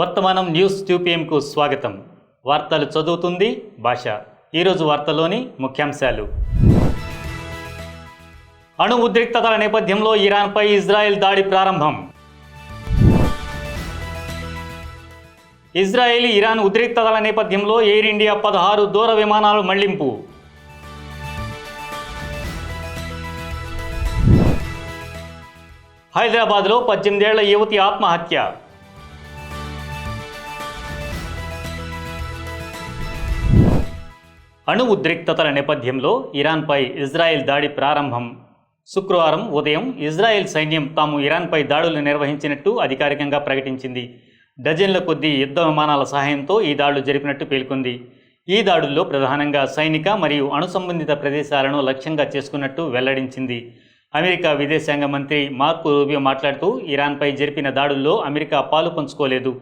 వర్తమానం న్యూస్ ట్యూపిఎంకు స్వాగతం. వార్తలు చదువుతుంది భాష. ఈరోజు వార్తలోని ముఖ్యాంశాలు. అణు ఉద్రిక్తతల నేపథ్యంలో ఇరాన్పై ఇజ్రాయెల్ దాడి ప్రారంభం. ఇజ్రాయెల్ ఇరాన్ ఉద్రిక్తతల నేపథ్యంలో ఎయిర్ ఇండియా పదహారు దూర విమానాలు మళ్ళింపు. హైదరాబాద్లో పద్దెనిమిదేళ్ళ యువతి ఆత్మహత్య. అణు ఉద్రిక్తతల నేపథ్యంలో ఇరాన్పై ఇజ్రాయెల్ దాడి ప్రారంభం. శుక్రవారం ఉదయం ఇజ్రాయెల్ సైన్యం తాము ఇరాన్పై దాడులు నిర్వహించినట్టు అధికారికంగా ప్రకటించింది. డజన్ల కొద్దీ యుద్ధ విమానాల సహాయంతో ఈ దాడులు జరిపినట్టు పేర్కొంది. ఈ దాడుల్లో ప్రధానంగా సైనిక మరియు అణు సంబంధిత ప్రదేశాలను లక్ష్యంగా చేసుకున్నట్టు వెల్లడించింది. అమెరికా విదేశాంగ మంత్రి మార్కు రూబియో మాట్లాడుతూ ఇరాన్పై జరిపిన దాడుల్లో అమెరికా పాలు పంచుకోలేదు.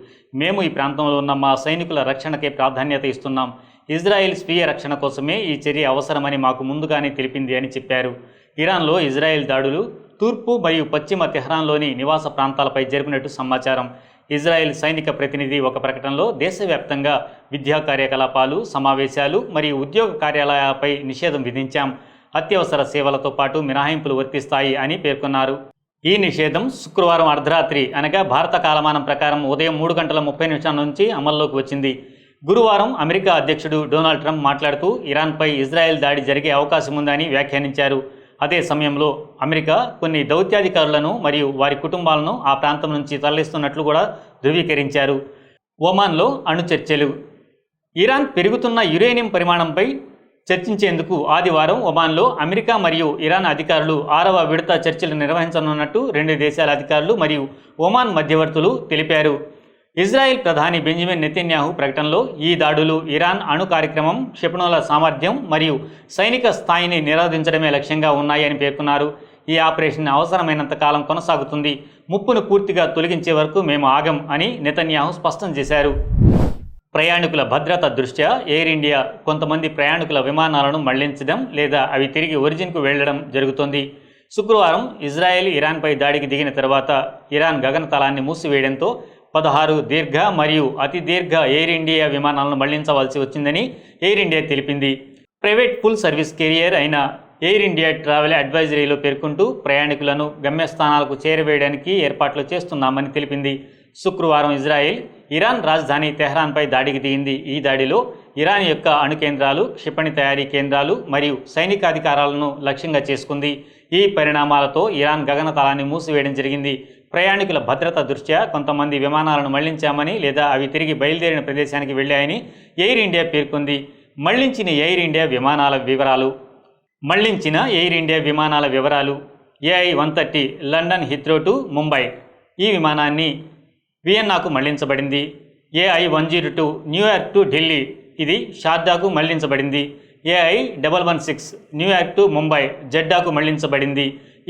మేము ఈ ప్రాంతంలో ఉన్న మా సైనికుల రక్షణకే ప్రాధాన్యత ఇస్తున్నాం. ఇజ్రాయెల్ స్వీయ రక్షణ కోసమే ఈ చర్య అవసరమని మాకు ముందుగానే తెలిపింది అని చెప్పారు. ఇరాన్లో ఇజ్రాయెల్ దాడులు తూర్పు మరియు పశ్చిమ తెహ్రాన్లోని నివాస ప్రాంతాలపై జరిపినట్టు సమాచారం. ఇజ్రాయెల్ సైనిక ప్రతినిధి ఒక ప్రకటనలో దేశవ్యాప్తంగా విద్యా కార్యకలాపాలు సమావేశాలు మరియు ఉద్యోగ కార్యాలయాలపై నిషేధం విధించాం. అత్యవసర సేవలతో పాటు మినహాయింపులు వర్తిస్తాయి అని పేర్కొన్నారు. ఈ నిషేధం శుక్రవారం అర్ధరాత్రి అనగా భారత కాలమానం ప్రకారం ఉదయం మూడు గంటల ముప్పై నిమిషాల నుంచి అమల్లోకి వచ్చింది. గురువారం అమెరికా అధ్యక్షుడు డొనాల్డ్ ట్రంప్ మాట్లాడుతూ ఇరాన్పై ఇజ్రాయెల్ దాడి జరిగే అవకాశం ఉందని వ్యాఖ్యానించారు. అదే సమయంలో అమెరికా కొన్ని దౌత్యాధికారులను మరియు వారి కుటుంబాలను ఆ ప్రాంతం నుంచి తరలిస్తున్నట్లు కూడా ధృవీకరించారు. ఒమాన్లో అణు చర్చలు ఇరాన్ పెరుగుతున్న యురేనియం పరిమాణంపై చర్చించేందుకు ఆదివారం ఒమాన్లో అమెరికా మరియు ఇరాన్ అధికారులు ఆరవ విడత చర్చలు నిర్వహించనున్నట్టు రెండు దేశాల అధికారులు మరియు ఒమాన్ మధ్యవర్తులు తెలిపారు. ఇజ్రాయెల్ ప్రధాని బెంజమిన్ నెతన్యాహు ప్రకటనలో ఈ దాడులు ఇరాన్ అణు కార్యక్రమం క్షిపణుల సామర్థ్యం మరియు సైనిక స్థాయిని నిరోధించడమే లక్ష్యంగా ఉన్నాయని పేర్కొన్నారు. ఈ ఆపరేషన్ అవసరమైనంత కాలం కొనసాగుతుంది. ముప్పును పూర్తిగా తొలగించే వరకు మేము ఆగం అని నెతన్యాహు స్పష్టం చేశారు. ప్రయాణికుల భద్రత దృష్ట్యా ఎయిర్ ఇండియా కొంతమంది ప్రయాణికుల విమానాలను మళ్ళించడం లేదా అవి తిరిగి ఒరిజిన్కు వెళ్ళడం జరుగుతోంది. శుక్రవారం ఇజ్రాయెల్ ఇరాన్పై దాడికి దిగిన తర్వాత ఇరాన్ గగనతలాన్ని మూసివేయడంతో పదహారు దీర్ఘ మరియు అతి దీర్ఘ ఎయిర్ ఇండియా విమానాలను మళ్ళించవలసి వచ్చిందని ఎయిర్ ఇండియా తెలిపింది. ప్రైవేట్ ఫుల్ సర్వీస్ కెరియర్ అయిన ఎయిర్ ఇండియా ట్రావెల్ అడ్వైజరీలో పేర్కొంటూ ప్రయాణికులను గమ్యస్థానాలకు చేరవేయడానికి ఏర్పాట్లు చేస్తున్నామని తెలిపింది. శుక్రవారం ఇజ్రాయెల్ ఇరాన్ రాజధాని తెహ్రాన్పై దాడికి దిగింది. ఈ దాడిలో ఇరాన్ యొక్క అణు కేంద్రాలు క్షిపణి తయారీ కేంద్రాలు మరియు సైనికాధికారాలను లక్ష్యంగా చేసుకుంది. ఈ పరిణామాలతో ఇరాన్ గగనతలాన్ని మూసివేయడం జరిగింది. ప్రయాణికుల భద్రత దృష్ట్యా కొంతమంది విమానాలను మళ్ళించామని లేదా అవి తిరిగి బయలుదేరిన ప్రదేశానికి వెళ్ళాయని ఎయిర్ ఇండియా పేర్కొంది. మళ్ళించిన ఎయిర్ ఇండియా విమానాల వివరాలు. మళ్ళించిన ఎయిర్ ఇండియా విమానాల వివరాలు. AI one thirty London Heathrow to Mumbai. ఈ విమానాన్ని వియన్నాకు మళ్ళించబడింది. AI one zero two New York to Delhi. ఇది షార్జాకు మళ్ళించబడింది. AI double one six New York to Mumbai జెడ్డాకు మళ్ళించబడింది.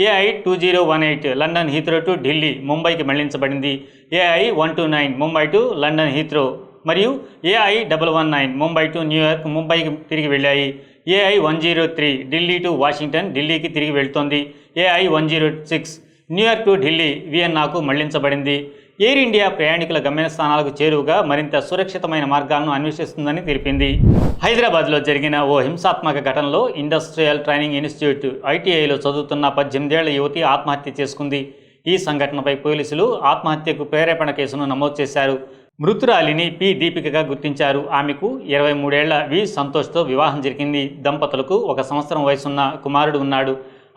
AI two zero one eight London Heathrow to Delhi ముంబైకి మళ్ళించబడింది. AI one two nine Mumbai to London Heathrow మరియు AI double one nine Mumbai to New York ముంబైకి తిరిగి వెళ్ళాయి. AI one zero three Delhi to Washington ఢిల్లీకి తిరిగి వెళ్తోంది. AI one zero six New York to Delhi వియన్నాకు మళ్ళించబడింది. Air India ప్రయాణికుల గమ్యస్థానాలకు చేరువుగా మరింత సురక్షితమైన మార్గాలను అన్వేషిస్తుందని తెలిపింది. హైదరాబాద్లో జరిగిన ఓ హింసాత్మక ఘటనలో ఇండస్ట్రియల్ ట్రైనింగ్ ఇన్స్టిట్యూట్ ఐటీఐలో చదువుతున్న పద్దెనిమిదేళ్ళ యువతి ఆత్మహత్య చేసుకుంది. ఈ సంఘటనపై పోలీసులు ఆత్మహత్యకు ప్రేరేపణ కేసును నమోదు చేశారు. మృతురాలిని పి. దీపికగా గుర్తించారు. ఆమెకు ఇరవై మూడేళ్ళ వి. సంతోష్తో వివాహం జరిగింది. దంపతులకు ఒక సంవత్సరం వయసున్న కుమారుడు ఉన్నాడు.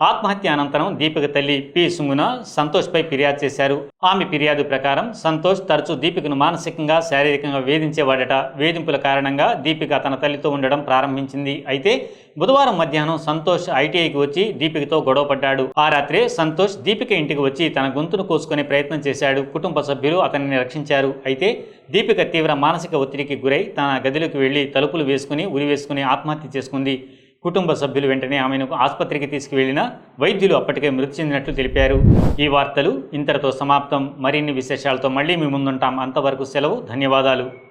ఆత్మహత్య అనంతరం దీపిక తల్లి పి. సుంగున సంతోష్పై ఫిర్యాదు చేశారు. ఆమె ఫిర్యాదు ప్రకారం సంతోష్ తరచూ దీపికను మానసికంగా శారీరకంగా వేధించేవాడట. వేధింపుల కారణంగా దీపిక తన తల్లితో ఉండడం ప్రారంభించింది. అయితే బుధవారం మధ్యాహ్నం సంతోష్ ఐటీఐకి వచ్చి దీపికతో గొడవపడ్డాడు ఆ రాత్రే సంతోష్ దీపిక ఇంటికి వచ్చి తన గొంతును కోసుకునే ప్రయత్నం చేశాడు. కుటుంబ సభ్యులు అతనిని రక్షించారు. అయితే దీపిక తీవ్ర మానసిక ఒత్తిడికి గురై తన గదిలోకి వెళ్ళి తలుపులు వేసుకుని ఉరి వేసుకుని ఆత్మహత్య చేసుకుంది. కుటుంబ సభ్యులు వెంటనే ఆమెను ఆసుపత్రికి తీసుకువెళ్ళిన వైద్యులు అప్పటికే మృతి చెందినట్లు తెలిపారు. ఈ వార్తలు ఇంతటితో సమాప్తం. మరిన్ని విశేషాలతో మళ్ళీ మీ ముందుంటాం. అంతవరకు సెలవు ధన్యవాదాలు.